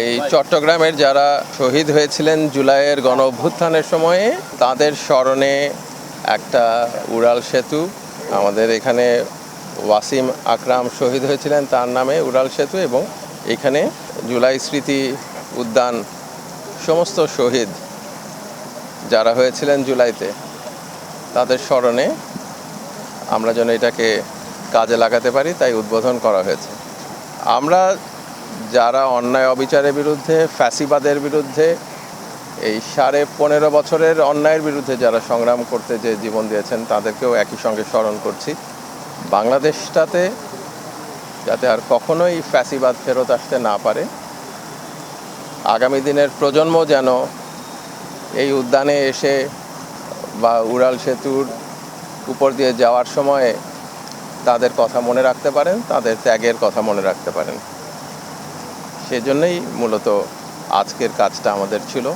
এই চট্টগ্রামের যারা শহীদ হয়েছিলেন জুলাইয়ের গণ অভ্যুত্থানের সময়ে, তাদের স্মরণে একটা উড়াল সেতু। আমাদের এখানে ওয়াসিম আকরাম শহীদ হয়েছিলেন, তার নামে উড়াল সেতু এবং এখানে জুলাই স্মৃতি উদ্যান, সমস্ত শহীদ যারা হয়েছিলেন জুলাইতে, তাদের স্মরণে আমরা যেন এটাকে কাজে লাগাতে পারি, তাই উদ্বোধন করা হয়েছে। আমরা যারা অন্যায় অবিচারের বিরুদ্ধে, ফ্যাসিবাদের বিরুদ্ধে, এই সাড়ে পনেরো বছরের অন্যায়ের বিরুদ্ধে যারা সংগ্রাম করতে যে জীবন দিয়েছেন, তাদেরকেও একই সঙ্গে স্মরণ করছি। বাংলাদেশটাতে যাতে আর কখনোই ফ্যাসিবাদ ফেরত আসতে না পারে, আগামী দিনের প্রজন্ম যেন এই উদ্যানে এসে বা উড়াল সেতুর উপর দিয়ে যাওয়ার সময়ে তাদের কথা মনে রাখতে পারেন, তাদের ত্যাগের কথা মনে রাখতে পারেন। সেজন্যই মূলত আজকের কাজটা আমাদের ছিল।